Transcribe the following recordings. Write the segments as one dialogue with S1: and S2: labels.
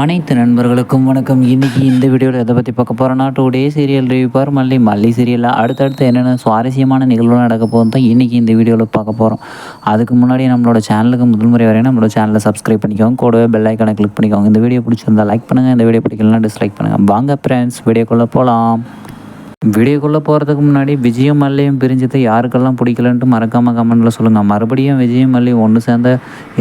S1: அனைத்து நண்பர்களுக்கும் வணக்கம். இன்றைக்கி இந்த வீடியோவில் எதை பற்றி பார்க்க போகிறோன்னா today serial review for Malli Malli சீரியலில் அடுத்தடுத்து என்னென்ன சுவாரஸ்யமான நிகழ்வுகள் நடக்க போகுது தான் இன்றைக்கி இந்த வீடியோவில் பார்க்க போகிறோம் அதுக்கு முன்னாடி நம்மளோட சேனலுக்கு முதல் முறை வரையும் நம்மளோட சேனலை சப்ஸ்கிரைப் பண்ணிக்கோங்க. கூடவே பெல் ஐக்கானை கிளிக் பண்ணிக்கோங்க. இந்த வீடியோ பிடிச்சிருந்தா லைக் பண்ணுங்கள் இந்த வீடியோ பிடிக்கலனா டிஸ்லைக் பண்ணுங்கள் வாங்க ஃப்ரெண்ட்ஸ் வீடியோக்குள்ளே போகலாம் வீடியோக்குள்ளே போகிறதுக்கு முன்னாடி விஜயம் மல்லியும் பிரிஞ்சது யாருக்கெல்லாம் பிடிக்கலன்ட்டு மறக்காமல் கமெண்ட்டில் சொல்லுங்கள் மறுபடியும் விஜயம் மல்லி ஒன்று சேர்ந்த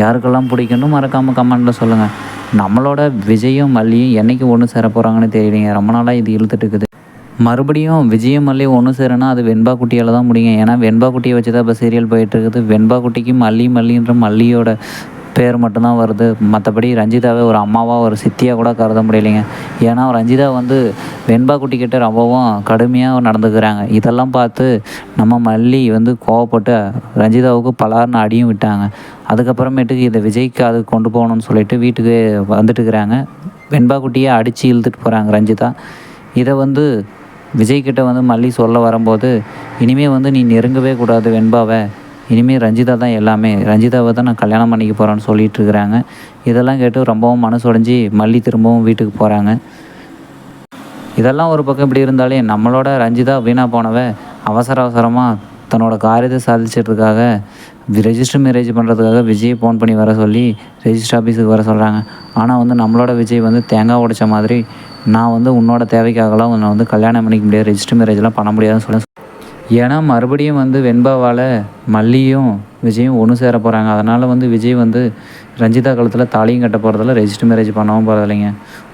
S1: யாருக்கெல்லாம் பிடிக்கணும் மறக்காமல் கமெண்ட்டில் சொல்லுங்கள் நம்மளோட விஜயும் மல்லியும் என்றைக்கு ஒன்று சேர போகிறாங்கன்னு தெரியலைங்க. ரொம்ப நாளாக இது இழுத்துட்டு இருக்குது மறுபடியும் விஜயம் மல்லி ஒன்று சேரனா அது வெண்பா குட்டியால் தான் முடியும் ஏன்னா வெண்பா குட்டியை வச்சு தான் இப்போ சீரியல் போயிட்டுருக்குது வெண்பா குட்டிக்கு மல்லி மல்லின்ற மல்லியோட பேர் மட்டும்தான் வருது. மற்றபடி ரஞ்சிதாவே ஒரு அம்மாவாக ஒரு சித்தியாக கூட கருத முடியலைங்க. ஏன்னா ரஞ்சிதா வந்து வெண்பா குட்டிக்கிட்ட ரொம்பவும் கடுமையாக நடந்துக்கிறாங்க. இதெல்லாம் பார்த்து நம்ம மல்லி வந்து கோவப்பட்டு ரஞ்சிதாவுக்கு பலார்னு அடியும் விட்டாங்க. அதுக்கப்புறமேட்டுக்கு இதை விஜய்க்கு அது கொண்டு போகணும்னு சொல்லிட்டு வீட்டுக்கு வந்துட்டுருக்குறாங்க வெண்பா குட்டியை அடித்து இழுத்துட்டு போகிறாங்க ரஞ்சிதா. இதை வந்து விஜய்கிட்ட வந்து மல்லி சொல்ல வரும்போது இனிமேல் வந்து நீ நெருங்கவே கூடாது வெண்பாவை. இனிமேல் ரஞ்சிதா தான் எல்லாமே. ரஞ்சிதாவை தான் நான் கல்யாணம் பண்ணிக்க போகிறேன்னு சொல்லிட்டு இருக்கிறாங்க. இதெல்லாம் கேட்டு ரொம்பவும் மனசு உடஞ்சி மல்லி திரும்பவும் வீட்டுக்கு போகிறாங்க இதெல்லாம் ஒரு பக்கம் இப்படி இருந்தாலே நம்மளோட ரஞ்சிதா வீணாக போனவ அவசர அவசரமாக தன்னோட காரியத்தை சாதிச்சதுக்காக ரெஜிஸ்டர் மேரேஜ் பண்ணுறதுக்காக விஜய் ஃபோன் பண்ணி வர சொல்லி ரெஜிஸ்டர் ஆஃபீஸுக்கு வர சொல்கிறாங்க ஆனால் வந்து நம்மளோட விஜய் வந்து தேங்காய் உடைச்ச மாதிரி நான் வந்து உன்னோட தேவைக்காகலாம் உன்னை வந்து கல்யாணம் பண்ணிக்க முடியாது ரெஜிஸ்டர் மேரேஜ்லாம் பண்ண முடியாதுன்னு சொல்ல ஏன்னா மறுபடியும் வந்து வெண்பாவால் மல்லியும் விஜயும் ஒன்று சேர போகிறாங்க அதனால் வந்து விஜய் வந்து ரஞ்சிதா காலத்தில் தாலியும் கட்ட போகிறதில்ல ரெஜிஸ்டர் மேரேஜ் பண்ணவும் போகிறதில்லைங்க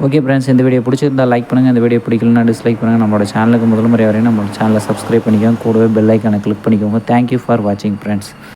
S1: ஓகே ஃப்ரெண்ட்ஸ் இந்த வீடியோ பிடிச்சிருந்தால் லைக் பண்ணுங்கள் இந்த வீடியோ பிடிக்கலன்னா டிஸ்லைக் பண்ணுங்கள் நம்மளோட சேனலுக்கு முதல் முறை வரையும் நம்மளோட சேனலை சப்ஸ்கிரைப் பண்ணிக்கோங்க. கூடவே பெல் ஐக்கானை கிளிக் பண்ணிக்கோங்க. தேங்க்யூ ஃபார் வாட்சிங் ஃப்ரெண்ட்ஸ்